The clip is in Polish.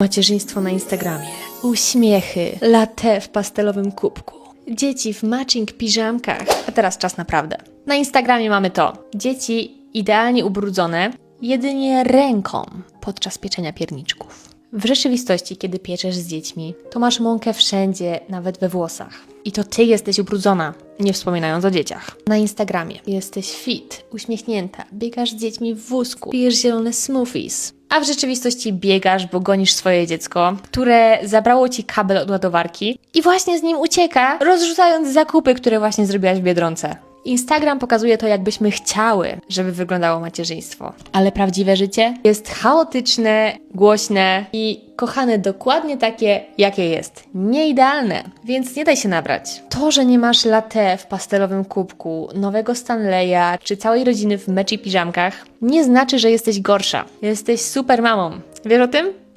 Macierzyństwo na Instagramie, uśmiechy, latte w pastelowym kubku, dzieci w matching piżamkach. A teraz czas naprawdę. Na Instagramie mamy to. Dzieci idealnie ubrudzone jedynie ręką podczas pieczenia pierniczków. W rzeczywistości, kiedy pieczesz z dziećmi, to masz mąkę wszędzie, nawet we włosach. I to ty jesteś ubrudzona, nie wspominając o dzieciach. Na Instagramie jesteś fit, uśmiechnięta, biegasz z dziećmi w wózku, pijesz zielone smoothies. A w rzeczywistości biegasz, bo gonisz swoje dziecko, które zabrało ci kabel od ładowarki i właśnie z nim ucieka, rozrzucając zakupy, które właśnie zrobiłaś w Biedronce. Instagram pokazuje to, jakbyśmy chciały, żeby wyglądało macierzyństwo. Ale prawdziwe życie jest chaotyczne, głośne i kochane dokładnie takie, jakie jest. Nieidealne, więc nie daj się nabrać. To, że nie masz latte w pastelowym kubku, nowego Stanleya czy całej rodziny w meczy piżamkach, nie znaczy, że jesteś gorsza. Jesteś super mamą. Wiesz o tym?